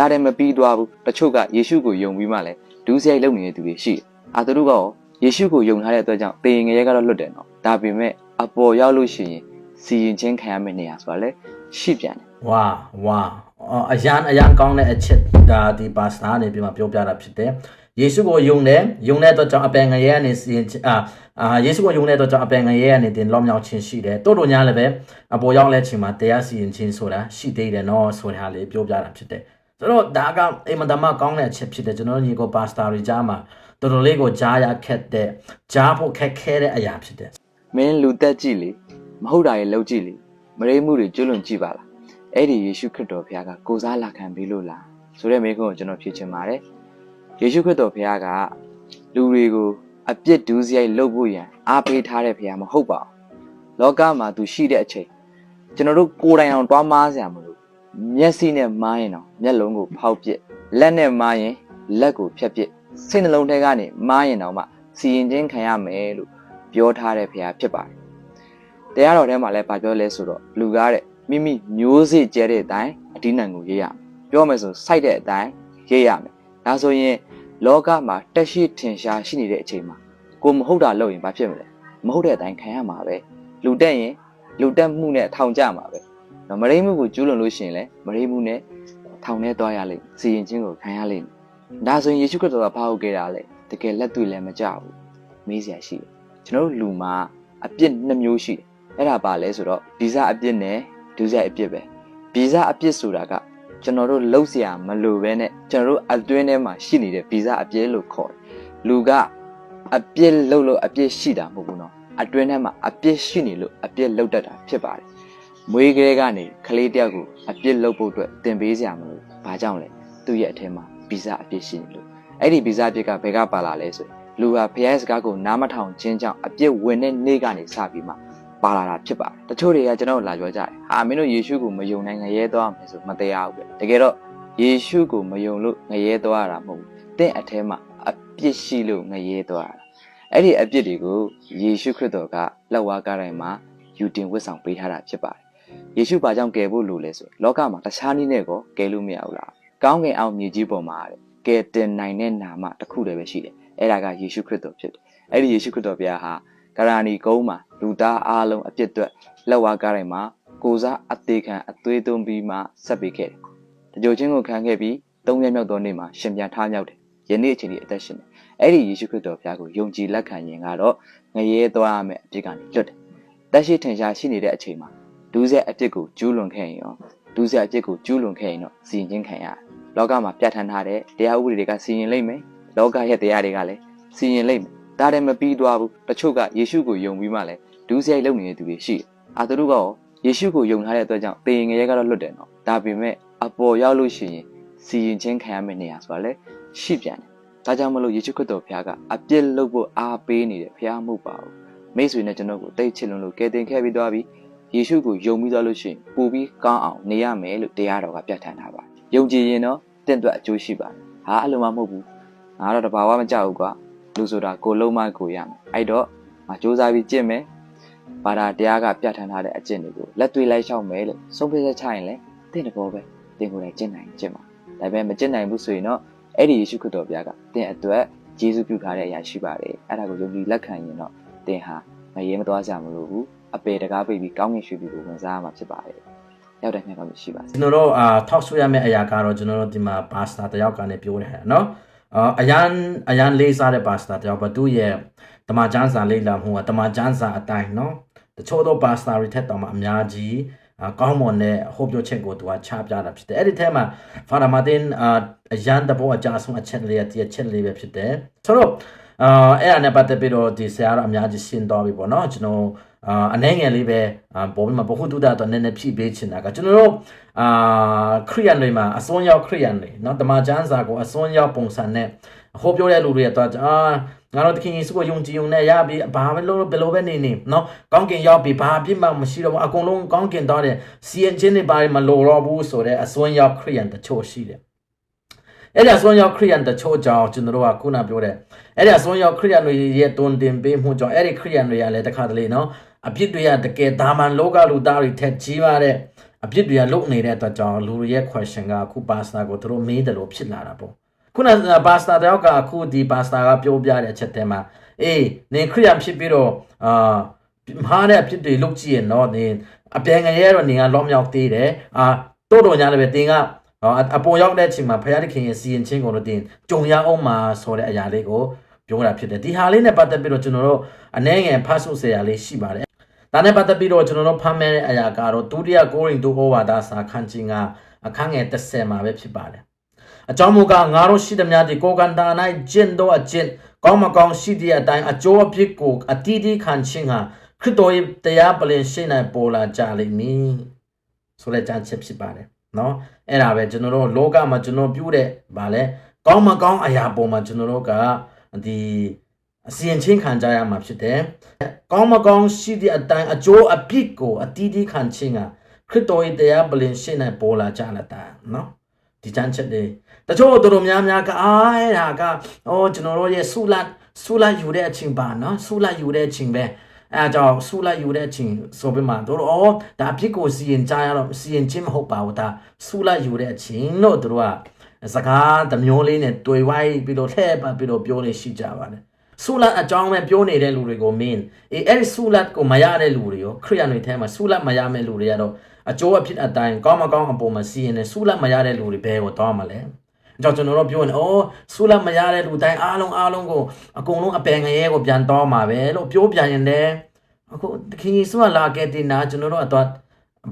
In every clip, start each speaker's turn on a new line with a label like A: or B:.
A: ဒါလည်းမပြီးသွားဘူးတချို့ကယေရှုကိုယုံပြီးမှလည်းဒူးစရိုက်လုပ်နေတဲ့သူတွေရှိတယ်အာသူတို့ကရောယေရှုကိုယုံထားတဲ့အတွက်ကြောင့်တေရင်ငရဲကတော့လွတ်တယ်နော်ဒါပေမဲ့အပေါ်ရောက်လို့ရှိရင်စီရင်ချင်းခံရမယ့်နေရာဆိုတာလည်းရှိပြန်တယ်
B: ဝါဝါအော်အရန်အရန်ကောင်းတဲ့အချက်ဒါဒီပါစတာနေပြီးမှပြောပြတာဖြစ်တယ်ယေရှုကိုယုံတယ်ယုံတဲ့အတွက်ကြောင့်အပင်ငရဲကနေစီရင်ချင်းအာအာယေရှုကိုယုံတဲ့အတွက်ကြောင့်အပင်ငရဲကနေတင်လောမြောက်ခြင်းရှိတယ်တိုးတိုညာလည်းပဲအပေါ်ရောက်လဲချိန်မှာတရားစီရင်ခြင်းဆိုတာရှိသေးတယ်နော်ဆိုတာလေးပြောပြတာဖြစ်တယ် ဆိုတော့ဒါကအိမ်မတမကောင်းတဲ့အချက်ဖြစ်တယ်ကျွန်တော်တို့ညီကိုပါစတာတွေကြားမှာတော်တော်လေးကိုကြားရခက်တဲ့ကြားဖို့ခက်ခဲတဲ့အရာဖြစ်တယ်
A: မင်းလူသက်ကြည့်လေမဟုတ်တာရဲ့လောက်ကြည့်လေမရိမှုတွေကျွလွန်ကြည့်ပါလားအဲ့ဒီယေရှုခရစ်တော်ဘုရားကကိုစားလာခံပေးလို့လားဆိုတဲ့မိကုန်းကိုကျွန်တော်ဖြေချင်ပါတယ်ယေရှုခရစ်တော်ဘုရားကလူတွေကိုအပြစ်ဒူးစရိုက်လုပ်ဖို့ရန်အားပေးထားတဲ့ဘုရားမဟုတ်ပါဘူးလောကမှာသူရှိတဲ့အချိန်ကျွန်တော်တို့ကိုယ်တိုင်အောင်တွားမားစရာမလို မျက်စိနဲ့မားရင်တော့မျက်လုံးကိုဖောက်ပစ်လက်နဲ့မားရင်လက်ကိုဖြတ်ပစ်စိတ်နှလုံးထဲကနေမားရင်တော့မှစီရင်ချင်းခံရမယ်လို့ပြောထားတဲ့ဖရားဖြစ်ပါတယ်။တရားတော်ထဲမှာလည်းဗာပြောလဲဆိုတော့လူကားတဲ့မိမိမျိုးစေ့ကျဲတဲ့အတိုင်းအဒီနံကိုရေးရမယ်။ပြောမယ်ဆိုစိုက်တဲ့အတိုင်းရေးရမယ်။ဒါဆိုရင်လောကမှာတက်ရှိထင်ရှားရှိနေတဲ့အချိန်မှာကိုမဟုတ်တာလုပ်ရင်ဘာဖြစ်မလဲ။မဟုတ်တဲ့အတိုင်းခံရမှာပဲ။လူတက်ရင်လူတက်မှုနဲ့ထောင်ကြမှာပဲ။ နော်မရိမှုကိုကျူးလွန်လို့ရှိရင်လည်းမရိမှုနဲ့ထောင်ထဲသွားရလိမ့်မယ်။စီရင်ချင်းကိုခံရလိမ့်မယ်။ဒါဆိုရင်ယေရှုခရစ်တော်ကဘာဟုတ်ခဲ့တာလဲ။တကယ်လက်တွေ့လည်းမကြဘူး။မေးစရာရှိတယ် ကျွန်တော်တို့လူမှာအပြစ်နှစ်မျိုးရှိတယ်အဲ့ဒါပါလဲဆိုတော့ဗီဇအပြစ်နဲ့ဒုစရိုက်အပြစ်ပဲဗီဇအပြစ်ဆိုတာကကျွန်တော်တို့လှုပ်เสียမလိုပဲနဲ့ကျွန်တော်တို့အတွင်းထဲမှာရှိနေတဲ့ဗီဇအပြစ်လို့ခေါ်တယ်လူကအပြစ်လှုပ်လို့အပြစ်ရှိတာမဟုတ်ဘူးနော်အတွင်းထဲမှာအပြစ်ရှိနေလို့အပြစ်လှုပ်တတ်တာဖြစ်ပါတယ် မွေးကလေးကနေကလေးတယောက်ကိုအပြစ်လှုပ်ဖို့အတွက်တင်ပေးစရာမလိုဘာကြောင့်လဲသူ့ရဲ့အထဲမှာဗီဇအပြစ်ရှိနေလို့အဲ့ဒီဗီဇအပြစ်ကဘယ်ကပါလာလဲဆိုရင်လူဟာဖျားစကားကိုနားမထောင်ခြင်းကြောင့်အပြစ်ဝင်တဲ့နေ့ကနေစပြီးမှပါလာတာဖြစ်ပါတယ်တချို့တွေကကျွန်တော်တို့လာပြောကြတယ်ဟာမင်းတို့ယေရှုကိုမယုံနိုင်ငရဲသွားမယ်ဆိုမတရားဘူးပဲတကယ်တော့ယေရှုကိုမယုံလို့ငရဲသွားရတာမဟုတ်ဘူးတင့်အထဲမှာအပြစ်ရှိလို့ငရဲသွားရတာအဲ့ဒီအပြစ်တွေကိုယေရှုခရစ်တော်ကလက်ဝါးကားတိုင်းမှာယူတင်ဝတ်ဆောင်ပေးထားတာဖြစ်ပါတယ် ယေရှုဘာကြောင့်ကယ်ဖို့လိုလဲဆိုလောကမှာတခြားနည်းနဲ့ကိုကယ်လို့မရဘူးလားကောင်းကင်အောင်မြေကြီးပေါ်မှာတဲ့ကယ်တင်နိုင်တဲ့နာမတစ်ခုတည်းပဲရှိတယ်အဲ့ဒါကယေရှုခရစ်တော်ဖြစ်တယ်။အဲ့ဒီယေရှုခရစ်တော်ဘုရားဟာကာရာနီကုန်းမှာလူသားအားလုံးအပြစ်အတွက်လက်ဝါးကားတိုင်းမှာကိုစားအသေးခံအသွေးသွင်းပြီးမှဆက်ပေးခဲ့တယ်။တကြိုချင်းကိုခံခဲ့ပြီးသုံးရက်မြောက်သောနေ့မှာရှင်ပြန်ထမြောက်တယ်။ယနေ့အချိန်ဒီအသက်ရှင်တယ်။အဲ့ဒီယေရှုခရစ်တော်ဘုရားကိုယုံကြည်လက်ခံရင်ကတော့ငရဲသွားရမယ့်အပြစ်ကနေလွတ်တယ်။တက်ရှိထင်ရှားရှိနေတဲ့အချိန်မှာ ဒူးဆက်အပြစ်ကိုကျူးလွန်ခဲ့ရင်ရောဒူးဆက်အပြစ်ကိုကျူးလွန်ခဲ့ရင်တော့စီရင်ချင်းခံရတယ်။လောကမှာပြဋ္ဌာန်းထားတဲ့တရားဥပဒေတွေကစီရင်လိမ့်မယ်။လောကရဲ့တရားတွေကလည်းစီရင်လိမ့်မယ်ဒါလည်းမပြီးသွားဘူးတချို့ကယေရှုကိုယုံပြီးမှလည်းဒူးစရိုက်လုပ်နေတဲ့သူတွေရှိတယ်အာသူတို့ကရောယေရှုကိုယုံထားတဲ့အတွက်ကြောင့်တေရင်ငရဲကတော့လွတ်တယ်နော်ဒါပေမဲ့အပေါ်ရောက်လို့ရှိရင်စီရင်ချင်းခံရမယ့်နေရာဆိုတာလည်းရှိပြန်တယ်ဒါကြောင့်မလို့ယေရှုခရစ်တော်ဘုရားကအပြစ်လုပ်ဖို့အားပေးနေတဲ့ဘုရားမဟုတ်ပါဘူးမိတ်ဆွေနဲ့ကျွန်တော်ကိုတိတ်ချစ်လွန်းလို့ကယ်တင်ခဲ့ပြီးသွားပြီ ယေရှုကိုယုံပြီးသွားလို့ရှိရင်ပို့ပြီးကောင်းအောင်နေရမယ်လို့တရားတော်ကပြဋ္ဌာန်းထားပါတယ်ယုံကြည်ရင်တော့တင့်အတွက်အကျိုးရှိပါတယ်ဟာအဲ့လိုမှမဟုတ်ဘူးငါတော့တဘာဝမကြောက်ဘူးကွာလူဆိုတာကိုလုံးမကိုရမယ်အဲ့တော့ငါစူးစမ်းပြီးကြင့်မယ်ဘာသာတရားကပြဋ္ဌာန်းထားတဲ့အကျင့်တွေကိုလက်တွေ့လိုက်ရှောက်မယ်လို့ဆုံးဖြတ်ချက်ချရင်လည်းတင့်တဘောပဲတင်ကိုယ်တိုင်ကျင့်နိုင်ကျင့်ပါဒါပေမဲ့မကျင့်နိုင်ဘူးဆိုရင်တော့အဲ့ဒီယေရှုခရစ်တော်ဘုရားကတင်အတွက်ယေရှုပြုထားတဲ့အရာရှိပါတယ်အဲ့ဒါကိုယုံကြည်လက်ခံရင်တော့တင်ဟာမရေမသွားကြမလို့ဘူး အပေတကားပိတ်ပြီးကောင်းကင်ရွှေပြည်ကိုဝင်စားရမှာဖြစ်ပါတယ်။ရောက်တဲ့ညကမျိုးရှိပါစေ။
B: ကျွန်တော်တို့အာ talk ဆွေးရမယ့်အရာကတော့ကျွန်တော်တို့ဒီမှာ pasta တယောက်ကနေပြောနေတာနော်။အာအရန်အရန်လေးစားတဲ့ pasta တယောက်ကသူ့ရဲ့တမချန်းစာလေးလာမှုကတမချန်းစာအတိုင်းနော်။တချို့သော pasta တွေထက်တောင်မှအများကြီးအကောင်းမွန်တဲ့ဟောပြောချက်ကိုသူကချပြတာဖြစ်တယ်အဲ့ဒီထဲမှာဖာရာမာတင်အရန်တဘောအကြဆုံးအချက်လေးတည်းအချက်လေးပဲဖြစ်တယ်ဆိုတော့ အာအဲ့အနဲ့ပတ်သက်ပြီးတော့ဒီဆရာတော်အများကြီးရှင်းသွားပြီပေါ့เนาะကျွန်တော်အာအနေငယ်လေးပဲအာပေါ်ပြီးမှဘဟုတုဒတော့နည်းနည်းဖြည့်ပေးချင်တာကကျွန်တော်တို့အာခရိယန်တွေမှာအစွန်းရောက်ခရိယန်တွေเนาะတမန်ကျမ်းစာကိုအစွန်းရောက်ပုံစံနဲ့ဟောပြောတဲ့လူတွေကတော့အာငါတို့တခင်ယေရှုကိုယုံကြည်ုံနဲ့ရပြီဘာပဲလို့ဘယ်လိုပဲနေနေเนาะကောင်းကင်ရောက်ပြီဘာပြစ်မှမရှိတော့ဘူးအကုန်လုံးကောင်းကင်သွားတယ်စီရင်ချင်းတွေဘာမှမလိုတော့ဘူးဆိုတဲ့အစွန်းရောက်ခရိယန်တချို့ရှိတယ် အဲ့ဒါဆွမ်းရောက်ခရိယန်တချို့ကြောင့်ကျွန်တော်တို့ကခုနပြောတဲ့အဲ့ဒါဆွမ်းရောက်ခရိယန်တွေရဲ့တွင်တင်ပေးမှုကြောင့်အဲ့ဒီခရိယန်တွေကလည်းတခါတလေနော်အပြစ်တွေကတကယ်ဒါမှန်လောကလူသားတွေထက်ကြီးပါတဲ့အပြစ်တွေကလုတ်နေတဲ့အတွက်ကြောင့်လူတွေရဲ့ question ကအခု pastor ကိုသူတို့မေးတယ်လို့ဖြစ်လာတာပေါ့ခုန pastor တယောက်ကအခုဒီ pastor ကပြောပြတဲ့အချက်တည်းမှာအေးနေခရိယန်ဖြစ်ပြီးတော့အာမှားတဲ့အဖြစ်တွေလုတ်ကြည့်ရင်တော့နေအပြန်ငရဲတော့နေကလောမြောက်သေးတယ်အာတိုးတော်ညာလည်းပဲတင်က အပေါ်ရောက်တဲ့အချိန်မှာဖယားသခင်ရဲ့စီရင်ချင်းကိုတော့တင်ကြုံရအောင်မှာဆိုတဲ့အရာလေးကိုပြောတာဖြစ်တယ်ဒီဟာလေးနဲ့ပတ်သက်ပြီးတော့ကျွန်တော်တို့အနေငယ်ဖတ်ဆုစရာလေးရှိပါတယ်ဒါနဲ့ပတ်သက်ပြီးတော့ကျွန်တော်တို့ဖတ်မဲ့တဲ့အရာကတော့ဒုတိယကိုရင်တိုဩဝါဒစာခန်းကြီးကအခန်းငယ်30မှာပဲဖြစ်ပါတယ်အကြောင်းမူကားငါတို့ရှိသမျှဒီကိုကန်တာ၌ကျင့်တော့အကျင့်ကောင်းမကောင်းရှိတဲ့အတိုင်းအကျိုးအပြစ်ကိုအတီးတီးခံခြင်းဟာခရစ်တော်ရဲ့တရားပလင်ရှိနိုင်ပေါ်လာကြလိမ့်မည်ဆိုတဲ့ကြံချက်ဖြစ်ပါတယ် နော်အဲ့ဒါပဲကျွန်တော်တို့လောကမှာကျွန်တော်ပြုတဲ့ဗာလဲကောင်းမကောင်းအရာပေါ်မှာကျွန်တော်တို့ကဒီအစီရင်ချင်းခံကြရမှာဖြစ်တယ်ကောင်းမကောင်းရှိတဲ့အတိုင်းအကျိုးအပြစ်ကိုအတီးတီးခံခြင်းကခရစ်တော်ရဲ့တရားပလင်ရှိနိုင်ပေါ်လာကြလာတာနော်ဒီကြံချက်တွေတချို့တော်တော်များများကအားအဲ့ဒါကအော်ကျွန်တော်တို့ရဲ့ဆုလတ်ဆုလတ်ယူတဲ့အချိန်ပါနော်ဆုလတ်ယူတဲ့အချိန်ပဲ အဲအကြောင်းဆုလတ်ယူတဲ့အချိန်ဆိုပြီးမှတို့အော်ဒါအပြစ်ကိုစီရင်ကြရတော့စီရင်ခြင်းမဟုတ်ပါဘူးဒါဆုလတ်ယူတဲ့အချိန်လို့တို့ကစကားတစ်မျိုးလေးနဲ့တွေ့ဝိုင်းပြီးတော့ထဲပါပြီးတော့ပြောနေရှိကြပါတယ်ဆူလတ်အကြောင်းပဲပြောနေတဲ့လူတွေကိုမင်းအေးအဲ့ဒီဆူလတ်ကိုမရတဲ့လူတွေရောခရိယန်တွေထဲမှာဆူလတ်မရမဲ့လူတွေကတော့အကျိုးအဖြစ်အတိုင်းကောင်းမကောင်းအပေါ်မှာစီရင်နေဆူလတ်မရတဲ့လူတွေဘယ်ကိုတောင်းမလဲ ကြောင့်ကျွန်တော်တို့ပြောနေအော်ဆူလာမရတဲ့လူတိုင်းအားလုံးအားလုံးကိုအကုန်လုံးအပယ်ငရဲကိုပြန်တော့မှာပဲလို့ပြောပြန်ရင်လည်းအခုသခင်ယေရှုကလာခဲ့တဲ့နာကျွန်တော်တို့အတော့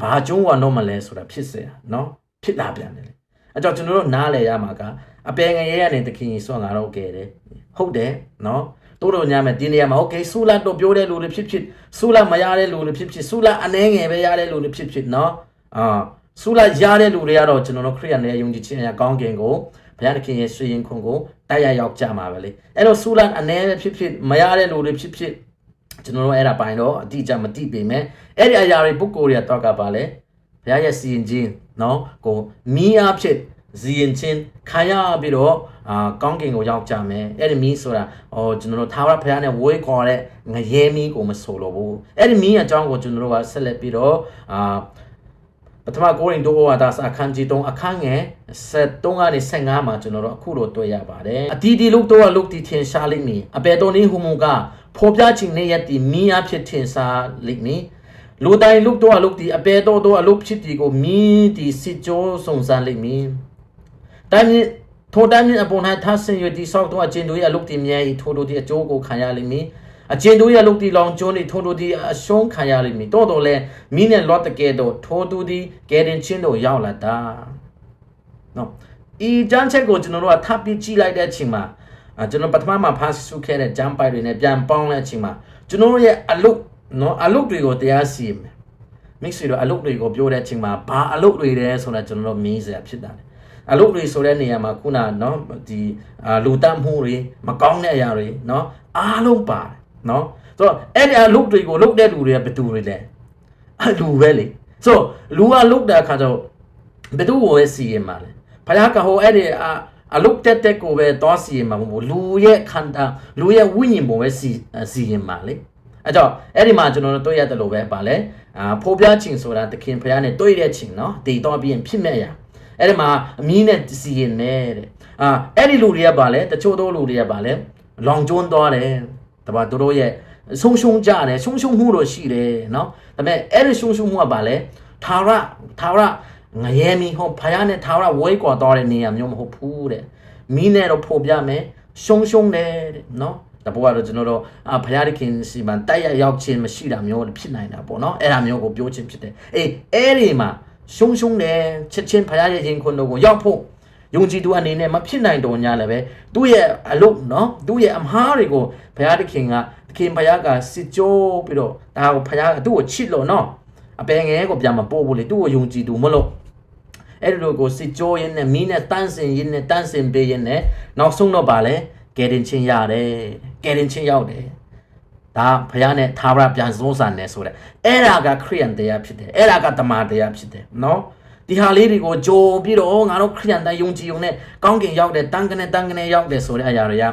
B: ဘာကျုံးဝါတော့မလဲဆိုတာဖြစ်စေနော်ဖြစ်လာပြန်တယ်လေအကြောင်းကျွန်တော်တို့နားလည်ရမှာကအပယ်ငရဲကနေသခင်ယေရှုကငါတော့ကယ်တယ်ဟုတ်တယ်နော်တို့တို့ညမယ်ဒီနေရာမှာ okay ဆူလာတော့ပြောတဲ့လူတွေဖြစ်ဖြစ်ဆူလာမရတဲ့လူတွေဖြစ်ဖြစ်ဆူလာအနှဲငယ်ပဲရတဲ့လူတွေဖြစ်ဖြစ်နော်အာ ဆူလာရတဲ့လူတွေကတော့ကျွန်တော်တို့ခရိယန်ရဲ့ယုံကြည်ခြင်းအရာကောင်းကင်ကိုဘုရားသခင်ရဲ့ဆွေရင်ခွန်ကိုတိုက်ရရောက်ကြမှာပဲလေအဲ့တော့ဆူလာအနှဲပဲဖြစ်ဖြစ်မရတဲ့လူတွေဖြစ်ဖြစ်ကျွန်တော်တို့အဲ့ဒါပိုင်းတော့အတိအကျမသိပေမဲ့အဲ့ဒီအရာတွေပုဂ္ဂိုလ်တွေတော့ကပါလေဘုရားရဲ့စီရင်ခြင်းနော်ကိုမီးအားဖြစ်ဇီရင်ချင်းခံရပြီးတော့အာကောင်းကင်ကိုရောက်ကြမယ်အဲ့ဒီမီးဆိုတာဟောကျွန်တော်တို့သာဝရဘုရားနဲ့ဝေးခေါ်တဲ့ငရဲမီးကိုမဆိုလို့ဘူးအဲ့ဒီမီးအကြောင်းကိုကျွန်တော်တို့ကဆက်လက်ပြီးတော့အာ ပထမကိုရင်တို့ဟောတာအခန်းကြီး3အခန်းငယ်73ကနေ15မှာကျွန်တော်တို့အခုတော့တွေ့ရပါတယ်အတီးတီလို့တော့လုတ်တီထင်ရှားလိမ့်မည်အပေတော်နေဟူမူကဖော်ပြခြင်းနဲ့ယက်တီမီးအဖြစ်ထင်ရှားလိမ့်မည်လူတိုင်းလုတ်တော့လုတ်တီအပေတော်တော့အလုတ်ဖြစ်တီကိုမီးတီစစ်ကြောစုံစမ်းလိမ့်မည်တိုင်းမြင့်ထိုတိုင်းမြင့်အပေါ်၌ထဆင်၍တိဆောက်သောအကျဉ်တို့၏အလုတ်တီမြဲ၏ထိုတို့သည်အကျိုးကိုခံရလိမ့်မည် အကျဉ်တို့၏အလုတ်တီလောင်ကျွန်း၏ထိုတို့သည်အရှုံးခံရလိမ့်မည်တော်တော်လဲမိနှင့်လော့တကဲ့သို့ထိုသူသည်ကဲတင်ချင်းတို့ရောက်လာတာနော်ဤကြမ်းချက်ကိုကျွန်တော်တို့ကထပ်ပြီးကြည့်လိုက်တဲ့အချိန်မှာအာကျွန်တော်ပထမမှာဖားဆုခဲ့တဲ့ဂျမ်ပိုက်တွေနဲ့ပြန်ပေါင်းတဲ့အချိန်မှာကျွန်တော်တို့ရဲ့အလုတ်နော်အလုတ်တွေကိုတရားစီရင်မယ်မိတ်ဆွေတို့အလုတ်တွေကိုပြောတဲ့အချိန်မှာဘာအလုတ်တွေလဲဆိုတာကျွန်တော်တို့မေးစရာဖြစ်တာတယ်အလုပ်တွေဆိုတဲ့နေရာမှာခုနနော်ဒီလူတတ်မှုတွေမကောင်းတဲ့အရာတွေနော်အားလုံးပါတယ် နော်ဆိုတော့အဲ့ဒီအလုပ်တွေကိုလုပ်တဲ့လူတွေကဘယ်သူတွေလဲအလူပဲလေဆိုလူကလုပ်တဲ့အခါကျတော့ဘယ်သူကိုပဲစီရင်မှာလဲဖခင်ကဟိုအဲ့ဒီအအလုတ်တက်တက်ကိုပဲတောစီရင်မှာမဟုတ်ဘူးလူရဲ့ခန္ဓာလူရဲ့ဝိညာဉ်ပုံပဲစီစီရင်မှာလေအဲကြောင့်အဲ့ဒီမှာကျွန်တော်တို့တွေ့ရတယ်လို့ပဲပါလဲအာဖော်ပြခြင်းဆိုတာသခင်ဖခင်နဲ့တွေ့တဲ့ခြင်းနော်တည်တော့ပြီးရင်ဖြစ်မဲ့ရအဲ့ဒီမှာအမီးနဲ့စီရင်နေတဲ့အာအဲ့ဒီလူတွေကပါလဲတချို့သောလူတွေကပါလဲလောင်ကျွန်းသွားတယ် တပါတို့တို့ရဲ့ဆုံးရှုံးကြတယ်ဆုံးရှုံးမှုတော့ရှိတယ်နော်ဒါပေမဲ့အဲ့ဒီဆုံးရှုံးမှုကပါလဲသာရသာရငရဲမီဟောဖယားနဲ့သာရဝဲကွာသွားတဲ့နေရာမျိုးမဟုတ်ဘူးတဲ့မီးနဲ့တော့ပို့ပြမယ်ရှုံရှုံတယ်တဲ့နော်တဘောကတော့ကျွန်တော်တို့အဖယားခင်စီမန်တိုက်ရရောက်ခြင်းမရှိတာမျိုးဖြစ်နိုင်တာပေါ့နော်အဲ့ဒါမျိုးကိုပြောခြင်းဖြစ်တယ်အေးအဲ့ဒီမှာရှုံရှုံတယ်ချက်ချင်းဖရားရဲ့ရင်ခွန်းတို့ကိုရောက်ဖို့ယုံကြည်သူအနေနဲ့မဖြစ်နိုင်တော့ညာလည်းပဲသူ့ရဲ့အလုပ်နော်သူ့ရဲ့အမားတွေကို ဘုရားသခင်ကသခင်ဘုရားကစစ်ကြောပြီးတော့ဒါကိုဘုရားကသူ့ကိုချစ်လို့နော်အပယ်ငယ်ကိုပြန်မပို့ဘူးလေသူ့ကိုယုံကြည်သူမလို့အဲ့ဒီလိုကိုစစ်ကြောရင်းနဲ့မီးနဲ့တန်းစင်ရင်းနဲ့တန်းစင်ပေးရင်းနဲ့နောက်ဆုံးတော့ဗာလဲကယ်တင်ချင်းရတယ်ကယ်တင်ချင်းရောက်တယ်ဒါဘုရားနဲ့သာဝရပြန်စိုးစံနေဆိုတဲ့အဲ့ဒါကခရိယန်တရားဖြစ်တယ်အဲ့ဒါကတမန်တရားဖြစ်တယ်နော် ဒီဟာလေးတွေကိုကြိုပြီးတော့ငါတို့ခရိယန်တိုင်းယုံကြည်ုံနဲ့ကောင်းကင်ရောက်တယ်တန်ကနေတန်ကနေရောက်တယ်ဆိုတဲ့အရာတွေက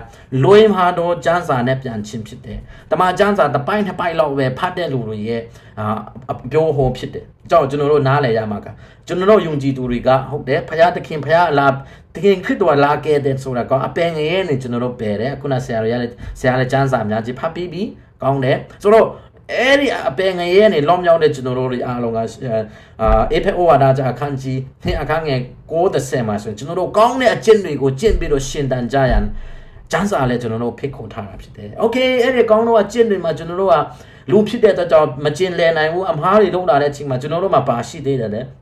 B: လွင်မှာတော့ကျမ်းစာနဲ့ပြန်ချင်းဖြစ်တယ်တမန်ကျမ်းစာတစ်ပိုင်းတစ်ပိုင်းလောက်ပဲဖတ်တဲ့လူတွေရဲ့အာအပြောဟောဖြစ်တယ်ကြောက်ကျွန်တော်တို့နားလည်ရမှာကကျွန်တော်တို့ယုံကြည်သူတွေကဟုတ်တယ်ဖခင်သခင်ဖခင်အလားတခင်ခရစ်တော်လာခဲ့တဲ့ဆိုတာကအပင်ငယ်နဲ့ကျွန်တော်တို့ပယ်တယ်ခုနဆရာရလည်းဆရာလည်းကျမ်းစာအများကြီးဖတ်ပြီးပြီကောင်းတယ်ဆိုတော့ အဲ့ဒီအပင်ငယ်ရဲ့နေလောမြောက်တဲ့ကျွန်တော်တို့တွေအားလုံးကအာအေဖက်ဩဝါဒကြအခန်းကြီးနှစ်အခန်းငယ်60မှာဆိုရင်ကျွန်တော်တို့ကောင်းတဲ့အကျင့်တွေကိုကျင့်ပြီးတော့ရှင်တန်ကြရန်ကျမ်းစာလည်းကျွန်တော်တို့ဖိတ်ခေါ်ထားတာဖြစ်တယ်။ Okay အဲ့ဒီကောင်းတော့အကျင့်တွေမှာကျွန်တော်တို့ကလူဖြစ်တဲ့အတွက်ကြောင့်မကျင်လည်နိုင်ဘူးအမားတွေလုံးလာတဲ့အချိန်မှာကျွန်တော်တို့မှာပါရှိသေးတယ်လေ။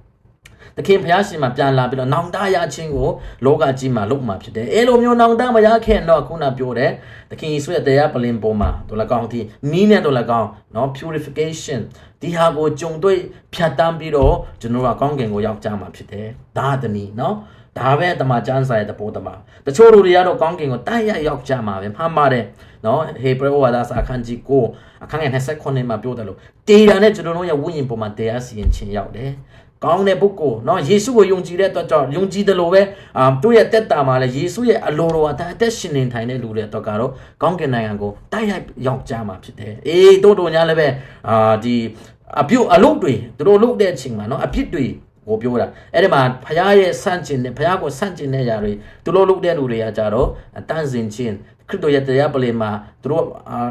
B: သခင်ဘုရားရှင်မှာပြန်လာပြီးတော့နောင်တရခြင်းကိုလောကကြီးမှာလုပ်မှာဖြစ်တယ်။အဲလိုမျိုးနောင်တမရခင်တော့ခုနပြောတယ်။သခင်ယေရှုရဲ့တရားပလင်ပေါ်မှာတို့လည်းကောင်းဒီနီးနဲ့တို့လည်းကောင်းနော် purification ဒီဟာကိုကြုံတွေ့ဖြတ်တန်းပြီးတော့ကျွန်တော်တို့ကကောင်းကင်ကိုရောက်ကြမှာဖြစ်တယ်။ဒါတနည်းနော်။ဒါပဲတမန်ကျမ်းစာရဲ့တပိုးတမန်တချို့လူတွေကတော့ကောင်းကင်ကိုတိုက်ရိုက်ရောက်ကြမှာပဲမှန်ပါတယ်နော်ဟေဘရဲဝါဒစာအခန်းကြီး9အခန်းငယ်29မှာပြောတယ်လို့တေတာနဲ့ကျွန်တော်တို့ရဲ့ဝိညာဉ်ပေါ်မှာတရားစီရင်ခြင်းရောက်တယ် ကောင်းတဲ့ပုဂ္ဂိုလ်เนาะယေရှုကိုယုံကြည်တဲ့အတွက်ကြောင့်ယုံကြည်တယ်လို့ပဲအာသူ့ရဲ့တက်တာမှာလည်းယေရှုရဲ့အလိုတော်အတိုင်းအသက်ရှင်နေထိုင်တဲ့လူတွေအတွက်ကတော့ကောင်းကင်နိုင်ငံကိုတိုက်ရိုက်ရောက်ကြမှာဖြစ်တယ်အေးတို့တို့ညာလည်းပဲအာဒီအပြုတ်အလုပ်တွေသူတို့လုပ်တဲ့အချိန်မှာเนาะအပြစ်တွေကိုပြောတာအဲ့ဒီမှာဖခင်ရဲ့ဆန့်ကျင်တဲ့ဖခင်ကိုဆန့်ကျင်တဲ့ຢာတွေသူတို့လုပ်တဲ့လူတွေကကြတော့တန့်စင်ခြင်းခရစ်တော်ရဲ့တရားပလင်မှာသူတို့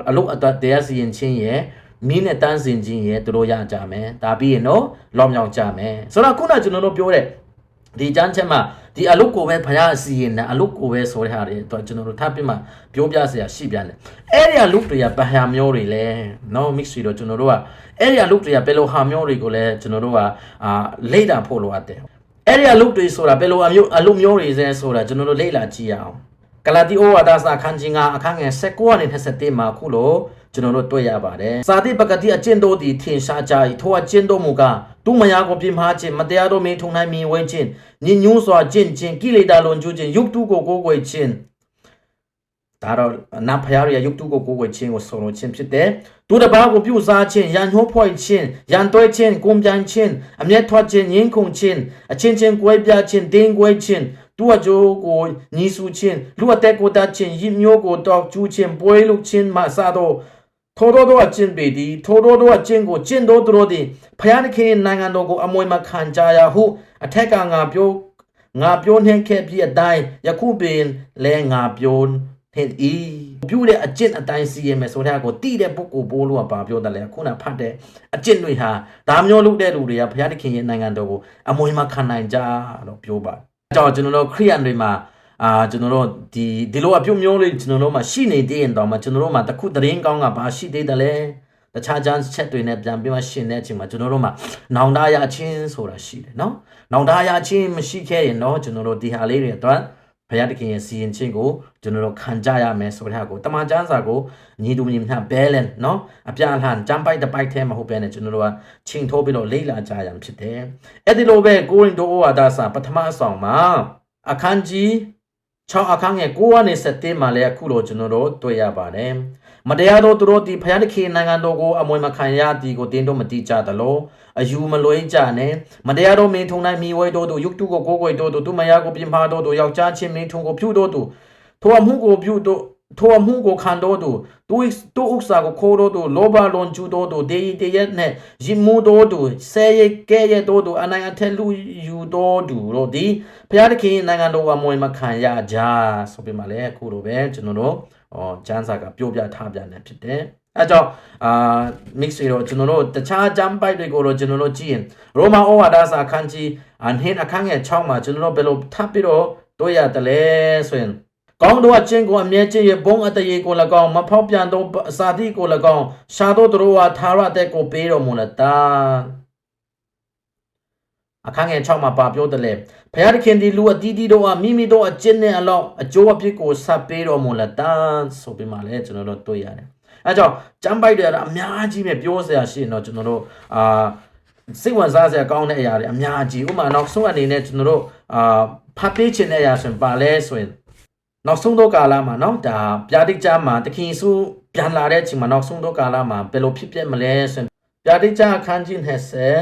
B: အလုပ်အပ်တရားစီရင်ခြင်းရဲ့ မင်းနဲ့တန်းစင်ခြင်းရဲ့သူတို့ရကြမယ်ဒါပြီးရင်တော့လောင်မြောင်ကြမယ်ဆိုတော့ခုနကျွန်တော်တို့ပြောတဲ့ဒီကျမ်းချက်မှာဒီအလုတ်ကိုပဲဖရားစီရင်တယ်အလုတ်ကိုပဲဆိုတဲ့ဟာတွေတော့ကျွန်တော်တို့ထပ်ပြီးမှပြောပြစရာရှိပြန်တယ်အဲ့ဒီအလုတ်တွေကဗဟာမျိုးတွေလဲနော် mix တွေတော့ကျွန်တော်တို့ကအဲ့ဒီအလုတ်တွေကဘယ်လိုဟာမျိုးတွေကိုလဲကျွန်တော်တို့ကအာလေ့လာဖို့လိုအပ်တယ်အဲ့ဒီအလုတ်တွေဆိုတာဘယ်လိုအမျိုးအလုတ်မျိုးတွေလဲဆိုတာကျွန်တော်တို့လေ့လာကြည့်ရအောင်ဂလာတိဩဝါဒစာခန်းကြီး9အခန်းငယ်16နဲ့21မှာခုလို ကျွန်တော်တို့တွေ့ရပါတယ်။စာတိပကတိအကျင့်တို့သည်ထင်ရှားကြ၏ထိုအကျင့်တို့မူကားသူမယားကိုပြင်းမှားခြင်းမတရားတို့မင်းထုံနိုင်မီဝဲခြင်းညဉ့်ညူးစွာကျင့်ခြင်းကိလေသာလွန်ကျူးခြင်းယုတ်တုကိုကိုးကွယ်ခြင်းဒါတော့နတ်ဖရားရဲ့ယုတ်တုကိုကိုးကွယ်ခြင်းကိုဆိုလိုခြင်းဖြစ်တယ်။သူတစ်ပါးကိုပြုစားခြင်းရန်ဟောဖွဲ့ခြင်းရန်တွဲခြင်းကုံပြန်ခြင်းအမျက်ထွက်ခြင်းငင်းခုန်ခြင်းအချင်းချင်းကွဲပြားခြင်းတင်းကွဲခြင်းသူအကျိုးကိုညီစုခြင်းလူအသက်ကိုတတ်ခြင်းရည်မျိုးကိုတောက်ကျူးခြင်းပွဲလုခြင်းမှစတော့ ထိုတော်တို့အကျင့်ပေသည်ထိုတော်တို့အကျင့်ကိုကျင့်တော်သူတို့သည်ဖယားသခင်နိုင်ငံတော်ကိုအမွေမခံကြရဟုအထက်ကငါပြောငါပြောနှင်းခဲ့ပြီးအတိုင်းယခုပင်လဲငါပြောနှင်းဤပြုတဲ့အကျင့်အတိုင်းစီရင်မယ်ဆိုတဲ့ကိုတိတဲ့ပုဂ္ဂိုလ်ပိုးလို့ကပါပြောတယ်လေခုနဖတ်တဲ့အကျင့်တွေဟာဒါမျိုးလုပ်တဲ့လူတွေကဘုရားသခင်ရဲ့နိုင်ငံတော်ကိုအမွေမခံနိုင်ကြလို့ပြောပါတယ်။အဲကြောင့်ကျွန်တော်တို့ခရိယန်တွေမှာ အာကျွန်တော်တို့ဒီဒီလိုအပြုတ်မျိုးလေးကျွန်တော်တို့မှာရှိနေသေးရင်တော့မှကျွန်တော်တို့မှာတခုတရင်ကောင်းကဘာရှိသေးတယ်လဲတခြားချမ်းချက်တွေနဲ့ပြန်ပြီးမှရှင်တဲ့အချိန်မှာကျွန်တော်တို့မှာနောင်တရချင်းဆိုတာရှိတယ်နော်နောင်တရချင်းမရှိခဲ့ရင်တော့ကျွန်တော်တို့ဒီဟာလေးတွေအတွက်ဘုရားသခင်ရဲ့စီရင်ခြင်းကိုကျွန်တော်တို့ခံကြရမယ်ဆိုတဲ့ဟာကိုတမန်ကျမ်းစာကိုညီတူညီမျှ balance เนาะအပြားလှန်ကျမ်းပိုက်တစ်ပိုက်ထဲမှာဟုတ်ပဲနဲ့ကျွန်တော်တို့ကချိန်ထိုးပြီးတော့လေ့လာကြရမှာဖြစ်တယ်အဲ့ဒီလိုပဲကိုရင်တိုးဝါဒစာပထမအဆောင်မှာအခန်းကြီး 6အခန်းငယ်9ကနေ7မှာလည်းအခုလိုကျွန်တော်တို့တွေ့ရပါတယ်မတရားသောသူတို့ဒီဖယားတခင်နိုင်ငံတော်ကိုအမွေမခံရသည်ကိုတင်းတော့မတိကြသလိုအယူမလွဲကြနဲ့မတရားသောမင်းထုံနိုင်မိဝဲတို့တို့ယုတ်တုကိုကိုးကွယ်တို့တို့သူမယားကိုပြင်ပါတို့တို့ယောက်ျားချင်းမင်းထုံကိုဖြူတို့တို့ထိုအမှုကိုပြုတို့ ထိုအမှုကိုခံတော်သူသူသူဥစ္စာကိုခိုးတော်သူလောဘလွန်ကျူးတော်သူဒေယတရက်နဲ့ယင်မှုတော်သူဆဲရဲကဲရဲတော်သူအနိုင်အထက်လူယူတော်သူတို့ဒီဘုရားသခင်နိုင်ငံတော်ကမွေမခံရကြဆိုပြီးမှလည်းအခုလိုပဲကျွန်တော်တို့ဟောကျမ်းစာကပြောပြထားပြန်တယ်ဖြစ်တယ်အဲကြောင့်အာ mix တွေတော့ကျွန်တော်တို့တခြားဂျမ်ပိုက်တွေကိုတော့ကျွန်တော်တို့ကြည့်ရင်ရိုမာဩဝါဒစာခန်းကြီးအဟင်းအခန်းငယ်6မှာကျွန်တော်တို့ဘယ်လိုထပ်ပြီးတော့တွေ့ရတယ်လဲဆိုရင် ကောင်းသောအချင်းကိုအမြဲကျင့်ရဘုံအတရေကို၎င်းမဖောက်ပြန်သောအစာတိကို၎င်းရှာသောသူတို့ဟာသာရတဲ့ကိုပေးတော်မူလတာအခန်းငယ်6မှာပါပြောတယ်လေဘုရားသခင်ဒီလူအတီးတီးတို့ဟာမိမိတို့အကျင့်နဲ့အလောက်အကျိုးအပြစ်ကိုဆက်ပေးတော်မူလတာဆိုပြီးမှလည်းကျွန်တော်တို့တွေ့ရတယ်အဲကြောင့်ကျမ်းပိုက်တွေကအများကြီးပဲပြောစရာရှိရင်တော့ကျွန်တော်တို့အာစိတ်ဝင်စားစရာကောင်းတဲ့အရာတွေအများကြီးဥပမာနောက်ဆုံးအနေနဲ့ကျွန်တော်တို့အာဖတ်ပေးခြင်းတဲ့အရာဆိုရင်ပါလဲဆိုရင် နောက်ဆုံးသောကာလမှာနော်ဒါပြာတိတ်ကြမှာတခင်စုပြန်လာတဲ့အချိန်မှာနောက်ဆုံးသောကာလမှာဘယ်လိုဖြစ်ပြမလဲဆိုရင်ပြာတိတ်ကြအခန်းကြီး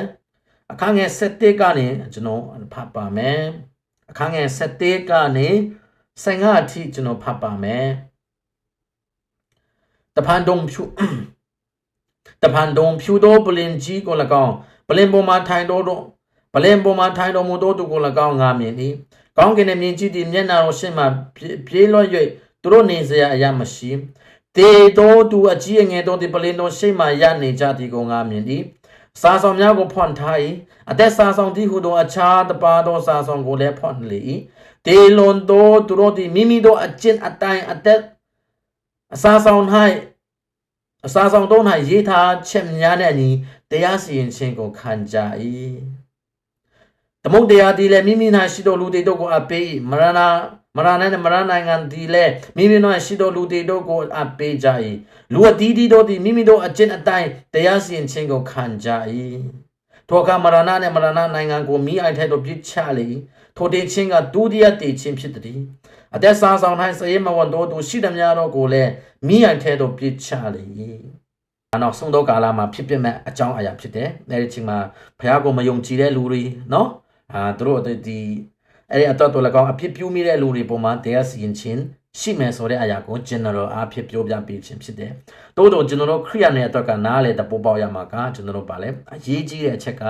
B: 20အခန်းငယ်7ကနေကျွန်တော်ဖတ်ပါမယ်အခန်းငယ်7ကနေ55အထိကျွန်တော်ဖတ်ပါမယ်တဖန်တုံဖြူတဖန်တုံဖြူသောပလင်ကြီးကို၎င်းပလင်ပေါ်မှာထိုင်တော်တော့ပလင်ပေါ်မှာထိုင်တော်မူသောသူကို၎င်းငါမြင်၏ ကောင်းကင်နဲ့မြင်ကြည့်သည့်မျက်နှာတော်ရှင်းမှပြေးလွှတ်၍သူတို့နေစရာအရာမရှိတေတော်သူအကြီးအငယ်တော်ဒီပလင်တော်ရှိမှရနေကြသည်ကိုငါမြင်၏စာဆောင်များကိုဖွင့်ထား၏အသက်စာဆောင်သည်ဟုသောအခြားတပါသောစာဆောင်ကိုလည်းဖွင့်လေ၏တေလွန်တော်သူတို့သည်မိမိတို့အကျင့်အတိုင်းအသက်အစာဆောင်၌အစာဆောင်တို့၌ရေးထားချက်များနဲ့အညီတရားစီရင်ခြင်းကိုခံကြ၏ သမုတ်တရားသည်လည်းမိမိ၌ရှိသောလူတွေတို့ကိုအပေး၏မရဏမရဏနဲ့မရဏနိုင်ငံသည်လည်းမိမိတို့ရှိသောလူတွေတို့ကိုအပေးကြ၏လူအသီးသီးတို့သည်မိမိတို့အကျင့်အတိုင်းတရားစီရင်ခြင်းကိုခံကြ၏ထိုအခါမရဏနဲ့မရဏနိုင်ငံကိုမိအိုင်ထဲသို့ပြစ်ချလေ၏ထိုတေချင်းကဒုတိယတေချင်းဖြစ်သည်အသက်စာဆောင်၌စရေမဝန်တို့သူရှိသမျှတို့ကိုလည်းမိအိုင်ထဲသို့ပြစ်ချလေ၏အနောက်ဆုံးသောကာလမှာဖြစ်ပျက်မဲ့အကြောင်းအရာဖြစ်တယ်။အဲဒီချိန်မှာဘုရားကိုမယုံကြည်တဲ့လူတွေနော် အာသူတို့ဒီအဲ့ဒီအတော့တော်၎င်းအဖြစ်ပြူမိတဲ့လူတွေပုံမှာတရားစီရင်ခြင်းရှိမယ်ဆိုတဲ့အရာကို general အားဖြင့်ပြောပြပေးခြင်းဖြစ်တယ်။တိုးတော့ကျွန်တော်တို့ခရိယန်ရဲ့အတွက်ကနားလေတပေါ်ပေါက်ရမှာကကျွန်တော်တို့ပါလေအရေးကြီးတဲ့အချက်က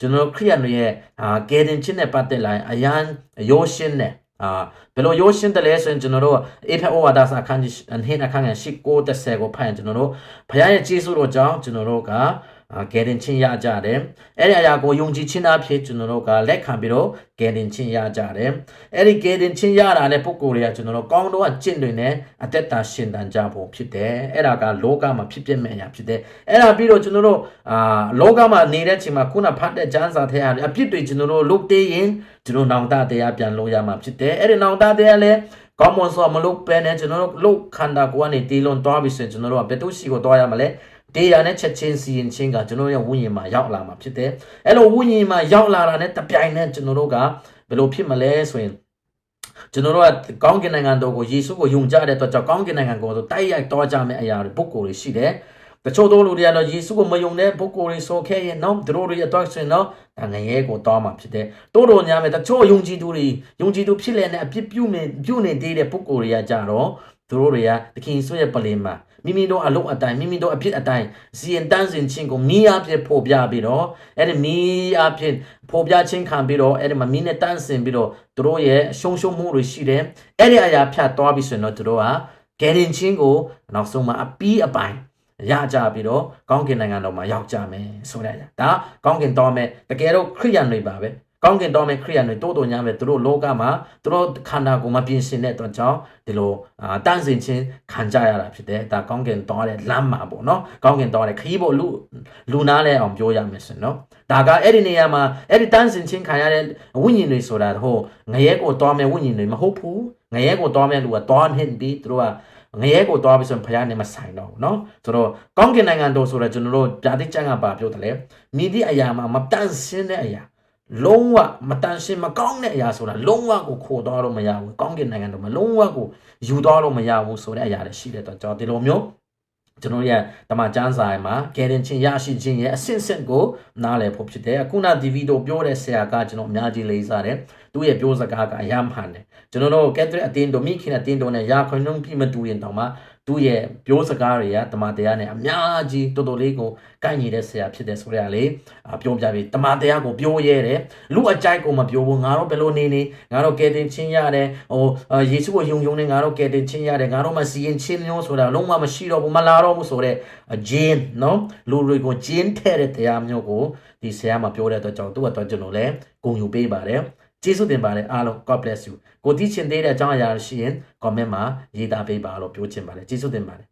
B: ကျွန်တော်တို့ခရိယန်ရဲ့အာကယ်တင်ခြင်းနဲ့ပတ်သက်လာရင်အရန်ရိုးရှင်းတဲ့အာဘယ်လိုရိုးရှင်းတယ်လဲဆိုရင်ကျွန်တော်တို့အေဖက်အိုဝါဒါစာခန်းကြီးအဟင်းအခန်းငယ်ရှိကို30ကိုဖတ်ရင်ကျွန်တော်တို့ဘုရားရဲ့ကျေးဇူးတော်ကြောင့်ကျွန်တော်တို့က ကယ်တင်ခြင်းရကြတယ်အဲ့ဒီအရာကိုယုံကြည်ခြင်းအဖြစ်ကျွန်တော်တို့ကလက်ခံပြီးတော့ကယ်တင်ခြင်းရကြတယ်အဲ့ဒီကယ်တင်ခြင်းရတာနဲ့ပုဂ္ဂိုလ်တွေကကျွန်တော်တို့ကောင်းတော့အကျင့်တွေနဲ့အသက်တာရှင်သန်ကြဖို့ဖြစ်တယ်အဲ့ဒါကလောကမှာဖြစ်ပြမဲ့အရာဖြစ်တယ်အဲ့ဒါပြီးတော့ကျွန်တော်တို့အာလောကမှာနေတဲ့ချိန်မှာခုနဖတ်တဲ့ကျမ်းစာထဲဟာအပြစ်တွေကျွန်တော်တို့လုတ်သေးရင်ကျွန်တော်နောင်တတရားပြန်လို့ရမှာဖြစ်တယ်အဲ့ဒီနောင်တတရားလည်းကောင်းမွန်စွာမလုပ်ပဲနဲ့ကျွန်တော်တို့လုတ်ခန္ဓာကိုယ်ကနေတီးလွန်သွားပြီဆိုရင်ကျွန်တော်တို့ကဘယ်သူရှိကိုသွားရမလဲ တရားနဲ့ချက်ချင်းစီရင်ချင်းကကျွန်တော်ရဲ့ဝိညာဉ်မှာရောက်လာမှာဖြစ်တယ်အဲ့လိုဝိညာဉ်မှာရောက်လာတာနဲ့တပြိုင်နက်ကျွန်တော်တို့ကဘယ်လိုဖြစ်မလဲဆိုရင်ကျွန်တော်တို့ကကောင်းကင်နိုင်ငံတော်ကိုယေရှုကိုယုံကြတဲ့အတွက်ကြောင့်ကောင်းကင်နိုင်ငံကိုတိုက်ရိုက်တော်ကြမယ့်အရာတွေပုဂ္ဂိုလ်တွေရှိတယ်တချို့သောလူတွေကတော့ယေရှုကိုမယုံတဲ့ပုဂ္ဂိုလ်တွေဆိုခဲ့ရင်တော့သူတို့တွေအတွက်ဆိုရင်တော့ဒါငရဲကိုတောင်းမှာဖြစ်တယ်တိုးတော်ညာမဲ့တချို့ယုံကြည်သူတွေယုံကြည်သူဖြစ်လည်တဲ့အပြစ်ပြုနေပြုနေသေးတဲ့ပုဂ္ဂိုလ်တွေကကြတော့သူတို့တွေကသခင်ဆိုရဲ့ပလင်မှာ မိမိတို့အလုံးအတိုင်းမိမိတို့အဖြစ်အတိုင်းစီရင်တန်းစင်ခြင်းကိုမိအားဖြင့်ပို့ပြပြီးတော့အဲ့ဒီမိအားဖြင့်ပို့ပြခြင်းခံပြီးတော့အဲ့ဒီမှာမိနဲ့တန်းစင်ပြီးတော့သူတို့ရဲ့ရှုံရှုံမှုတွေရှိတယ်အဲ့ဒီအရာဖြတ်သွားပြီးဆိုရင်တော့သူတို့ကကယ်တင်ခြင်းကိုနောက်ဆုံးမှာအပီးအပိုင်းရကြပြီးတော့ကောင်းကင်နိုင်ငံတော်မှာရောက်ကြမယ်ဆိုတဲ့အရာဒါကောင်းကင်တော်မယ်တကယ်တော့ခရိယန်တွေပါပဲ ကောင်းကင်တော်မဲ့ခရိယန်တွေတိုးတိုးညာမဲ့သူတို့လောကမှာသူတို့ခန္ဓာကိုယ်မှာပြင်ဆင်တဲ့အတွက်ကြောင့်ဒီလိုအာတန့်စင်ခြင်းခံကြရတာဖြစ်တယ်ဒါကောင်းကင်တော်တဲ့လမ်းမှာပေါ့နော်ကောင်းကင်တော်တဲ့ခရီးပေါ်လူလူနာလဲအောင်ပြောရမယ်ဆိုနော်ဒါကအဲ့ဒီနေရာမှာအဲ့ဒီတန့်စင်ခြင်းခံရတဲ့ဝိညာဉ်တွေဆိုတာဟိုငရဲကိုတော်မဲ့ဝိညာဉ်တွေမဟုတ်ဘူးငရဲကိုတော်မဲ့လူကတော်နှင်ပြီးသူတို့ကငရဲကိုတွားပြီးဆိုရင်ဖခင်နဲ့မဆိုင်တော့ဘူးเนาะဆိုတော့ကောင်းကင်နိုင်ငံတော်ဆိုတော့ကျွန်တော်တို့ဗျာတိကျမ်းကပါပြောတယ်လေမိသည့်အရာမှာမတန့်ရှင်းတဲ့အရာ လုံးဝမတန်ရှင်းမကောင်းတဲ့အရာဆိုတာလုံးဝကိုခိုးသွားလို့မရဘူးကောင်းကင်နိုင်ငံတော်မှာလုံးဝကိုယူသွားလို့မရဘူးဆိုတဲ့အရာတွေရှိတဲ့တော့ကျွန်တော်ဒီလိုမျိုးကျွန်တော်ရဲ့ဓမ္မကျမ်းစာမှာကယ်တင်ခြင်းရရှိခြင်းရဲ့အဆင့်ဆင့်ကိုနားလည်ဖို့ဖြစ်တယ်အခုနဒီဗီဒီယိုပြောတဲ့ဆရာကကျွန်တော်အများကြီးလေးစားတယ်သူရဲ့ပြောစကားကအယမ်းမှန်တယ်ကျွန်တော်တို့ကက်သရစ်အတင်းတို့မိခင်အတင်းတို့နဲ့ရာခွင်နှုန်းပြမတူရင်တောင်မှ သူ့ရဲ့ပြောစကားတွေကတမန်တရားနဲ့အများကြီးတော်တော်လေးကိုကိုက်ညီတဲ့ဆရာဖြစ်တဲ့ဆိုရလေပြောပြပြီးတမန်တရားကိုပြောရဲတယ်လူအကြိုက်ကိုမပြောဘူးငါတို့ဘယ်လိုနေနေငါတို့ကယ်တင်ချင်းရတယ်ဟိုယေရှုကိုယုံယုံနဲ့ငါတို့ကယ်တင်ချင်းရတယ်ငါတို့မစီရင်ချင်းမျိုးဆိုတာလုံးဝမရှိတော့ဘူးမလာတော့ဘူးဆိုတော့ဂျင်းနော်လူတွေကိုဂျင်းထဲတဲ့တရားမျိုးကိုဒီဆရာမပြောတဲ့အတွက်ကြောင့်သူ့အတွက်ကျွန်တော်လည်းဂုဏ်ယူပေးပါတယ် ကျေးဇူးတင်ပါတယ်အားလုံး God bless you ကိုတိချင်သေးတဲ့အကြောင်းအရာရှိရင် comment မှာရေးသားပေးပါလို့ပြောချင်ပါတယ်ကျေးဇူးတင်ပါတယ်